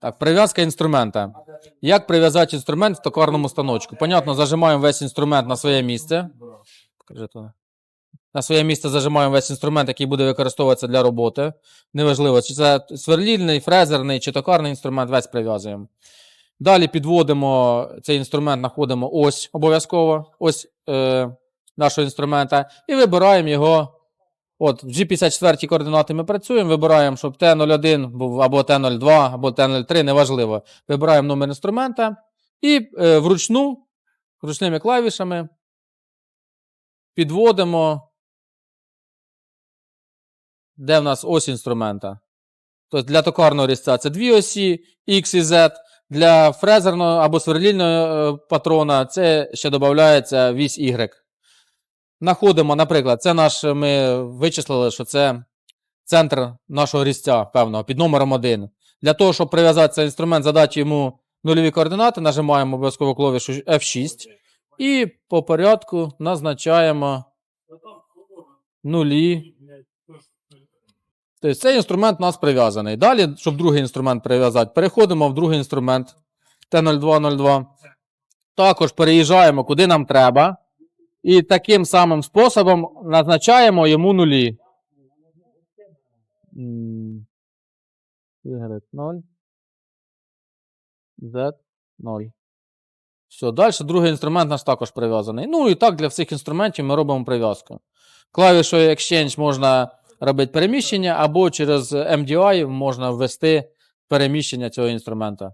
Так, прив'язка інструмента. Як прив'язати інструмент в токарному станочку? Понятно, зажимаємо весь інструмент на своє місце. На своє місце зажимаємо весь інструмент, який буде використовуватися для роботи. Неважливо, чи це сверлільний, фрезерний, чи токарний інструмент, весь прив'язуємо. Далі підводимо цей інструмент, знаходимо ось обов'язково, ось е, нашого інструмента, і вибираємо його. От, в G54 координати ми працюємо, вибираємо, щоб T01 був або T02, або T03, неважливо. Вибираємо номер інструмента і е, вручну, ручними клавішами підводимо, де в нас ось інструмента. Тобто для токарного різця це дві осі X і Z. Для фрезерного або сверлільного е, патрона це ще додається вісь Y. Находимо, наприклад, це наш, ми вичислили, що це центр нашого різця певного під номером 1. Для того, щоб прив'язати цей інструмент, задати йому нульові координати, нажимаємо обов'язково клавішу F6 і по порядку назначаємо нулі. Тобто цей інструмент у нас прив'язаний. Далі, щоб другий інструмент прив'язати, переходимо в другий інструмент T0202. Також переїжджаємо куди нам треба. І таким самим способом назначаємо йому нулі. Y0. Z0. Все, далі другий інструмент наш також прив'язаний. Ну і так для всіх інструментів ми робимо прив'язку. Клавішою Exchange можна робити переміщення, або через MDI можна ввести переміщення цього інструмента.